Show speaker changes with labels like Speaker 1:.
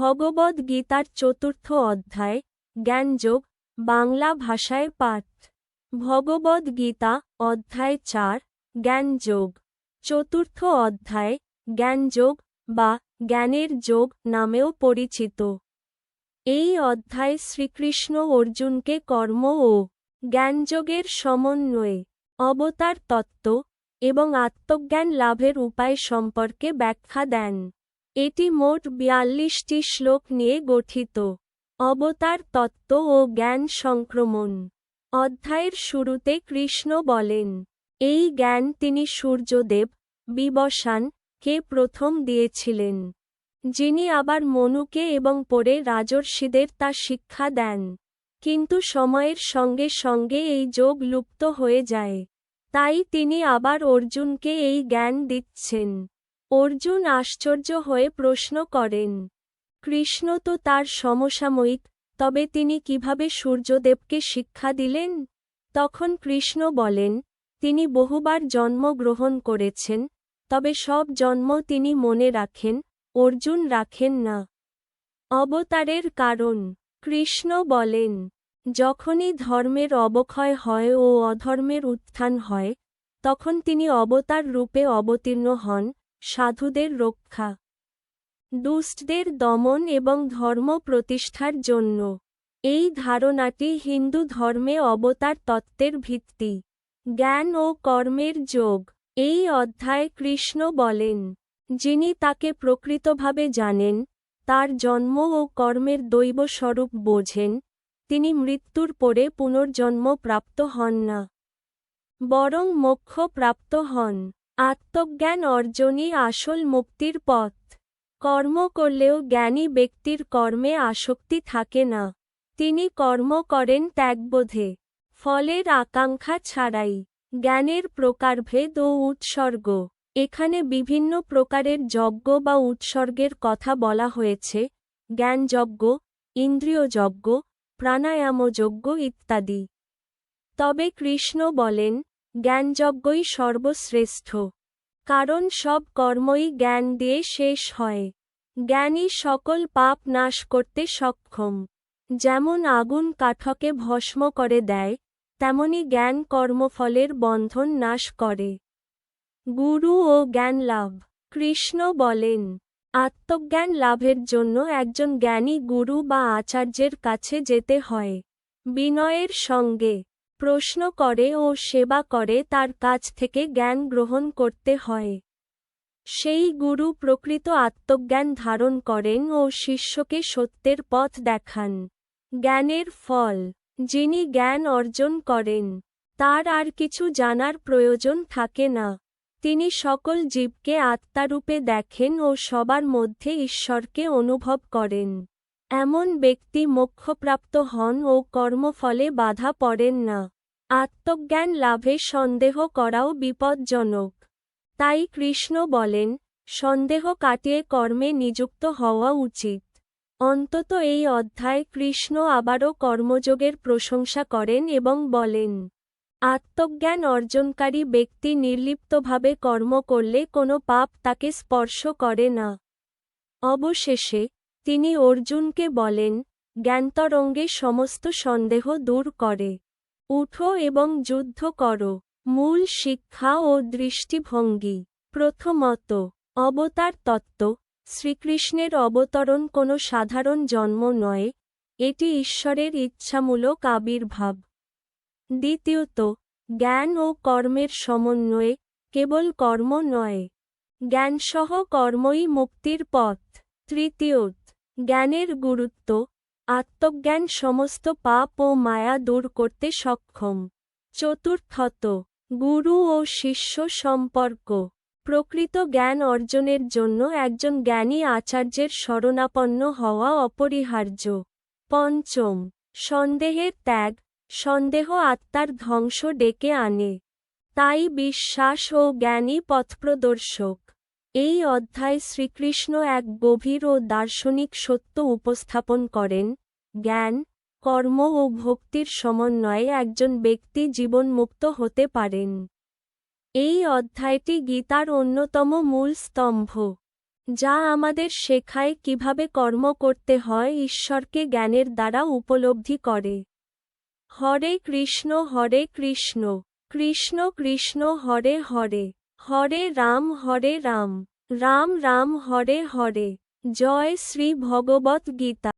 Speaker 1: ভগবদ গীতার চতুর্থ অধ্যায় জ্ঞানযোগ বাংলা ভাষায় পাঠ ভগবদ গীতা অধ্যায় চার জ্ঞানযোগ চতুর্থ অধ্যায় জ্ঞানযোগ বা জ্ঞানের যোগ নামেও পরিচিত এই অধ্যায় শ্রীকৃষ্ণ অর্জুনকে কর্ম ও জ্ঞানযোগের সমন্বয়ে অবতার তত্ত্ব এবং আত্মজ্ঞান লাভের উপায় সম্পর্কে ব্যাখ্যা দেন এটি মোট বিয়াল্লিশটি শ্লোক নিয়ে গঠিত অবতার তত্ত্ব ও জ্ঞান সংক্রমণ অধ্যায়ের শুরুতে কৃষ্ণ বলেন এই জ্ঞান তিনি সূর্যদেব বিবসান কে প্রথম দিয়েছিলেন যিনি আবার মনুকে এবং পরে রাজর্ষিদের তা শিক্ষা দেন কিন্তু সময়ের সঙ্গে সঙ্গে এই যোগ লুপ্ত হয়ে যায় তাই তিনি আবার অর্জুনকে এই জ্ঞান দিচ্ছেন অর্জুন আশ্চর্য হয়ে প্রশ্ন করেন কৃষ্ণ তো তার সমসাময়িক তবে তিনি কিভাবে সূর্যদেবকে শিক্ষা দিলেন তখন কৃষ্ণ বলেন তিনি বহুবার জন্ম গ্রহণ করেছেন তবে সব জন্ম তিনি মনে রাখেন অর্জুন রাখেন না অবতারের কারণ কৃষ্ণ বলেন যখনই ধর্মের অবক্ষয় হয় ও অধর্মের উত্থান হয় তখন তিনি অবতার রূপে অবতীর্ণ হন সাধুদের রক্ষা দুষ্টদের দমন এবং ধর্ম প্রতিষ্ঠার জন্য এই ধারণাটি হিন্দু ধর্মে অবতার তত্ত্বের ভিত্তি জ্ঞান ও কর্মের যোগ এই অধ্যায়ে কৃষ্ণ বলেন যিনি তাকে প্রকৃতভাবে জানেন তার জন্ম ও কর্মের দৈব স্বরূপ বোঝেন তিনি মৃত্যুর পরে পুনর্জন্ম প্রাপ্ত হন না বরং মোক্ষ প্রাপ্ত হন আত্মজ্ঞান অর্জনই আসল মুক্তির পথ কর্ম করলেও জ্ঞানী ব্যক্তির কর্মে আসক্তি থাকে না তিনি কর্ম করেন ত্যাগবোধে ফলের আকাঙ্ক্ষা ছাড়াই জ্ঞানের প্রকারভেদ ও উৎসর্গ এখানে বিভিন্ন প্রকারের যজ্ঞ বা উৎসর্গের কথা বলা হয়েছে জ্ঞানযজ্ঞ ইন্দ্রিয়যজ্ঞ প্রাণায়ামযজ্ঞ ইত্যাদি তবে কৃষ্ণ বলেন জ্ঞানযজ্ঞই সর্বশ্রেষ্ঠ কারণ সব কর্মই জ্ঞান দিয়ে শেষ হয় জ্ঞানী সকল পাপ নাশ করতে সক্ষম যেমন আগুন কাঠকে ভস্ম করে দেয় তেমনি জ্ঞান কর্মফলের বন্ধন নাশ করে গুরু ও জ্ঞান লাভ কৃষ্ণ বলেন আত্মজ্ঞান লাভের জন্য একজন জ্ঞানী গুরু বা আচার্যের কাছে যেতে হয় বিনয়ের সঙ্গে প্রশ্ন করে ও সেবা করে তার কাছ থেকে জ্ঞান গ্রহণ করতে হয় সেই গুরু প্রকৃত আত্মজ্ঞান ধারণ করেন ও শিষ্যকে সত্যের পথ দেখান জ্ঞানের ফল যিনি জ্ঞান অর্জন করেন তার আর কিছু জানার প্রয়োজন থাকে না তিনি সকল জীবকে আত্মারূপে দেখেন ও সবার মধ্যে ঈশ্বরকে অনুভব করেন এমন ব্যক্তি মোক্ষপ্রাপ্ত হন ও কর্মফলে বাধা পড়েন না আত্মজ্ঞান লাভে সন্দেহ করাও বিপজ্জনক তাই কৃষ্ণ বলেন সন্দেহ কাটিয়ে কর্মে নিযুক্ত হওয়া উচিত অন্তত এই অধ্যায় কৃষ্ণ আবারও কর্মযোগের প্রশংসা করেন এবং বলেন আত্মজ্ঞান অর্জনকারী ব্যক্তি নির্লিপ্তভাবে কর্ম করলে কোনো পাপ তাকে স্পর্শ করে না অবশেষে তিনি অর্জুনকে বলেন জ্ঞানতরঙ্গে সমস্ত সন্দেহ দূর করে উঠো এবং যুদ্ধ করো মূল শিক্ষা ও দৃষ্টিভঙ্গি প্রথমত অবতার তত্ত্ব শ্রীকৃষ্ণের অবতরণ কোনো সাধারণ জন্ম নয় এটি ঈশ্বরের ইচ্ছামূলক আবির্ভাব দ্বিতীয়ত জ্ঞান ও কর্মের সমন্বয়ে কেবল কর্ম নয় জ্ঞানসহ কর্মই মুক্তির পথ তৃতীয়ত জ্ঞানের গুরুত্ব আত্মজ্ঞান সমস্ত পাপ ও মায়া দূর করতে সক্ষম চতুর্থত গুরু ও শিষ্য সম্পর্ক প্রকৃত জ্ঞান অর্জনের জন্য একজন জ্ঞানী আচার্যের শরণাপন্ন হওয়া অপরিহার্য পঞ্চম সন্দেহের ত্যাগ সন্দেহ আত্মার ধ্বংস ডেকে আনে তাই বিশ্বাস ও জ্ঞানী পথপ্রদর্শক এই অধ্যায় শ্রীকৃষ্ণ এক গভীর ও দার্শনিক সত্য উপস্থাপন করেন জ্ঞান কর্ম ও ভক্তির সমন্বয়ে একজন ব্যক্তি জীবনমুক্ত হতে পারেন এই অধ্যায়টি গীতার অন্যতম মূল স্তম্ভ যা আমাদের শেখায় কিভাবে কর্ম করতে হয় ঈশ্বরকে জ্ঞানের দ্বারা উপলব্ধি করে হরে কৃষ্ণ হরে কৃষ্ণ কৃষ্ণ কৃষ্ণ হরে হরে হরে রাম হরে রাম রাম রাম হরে হরে জয় শ্রী ভগবত গীতা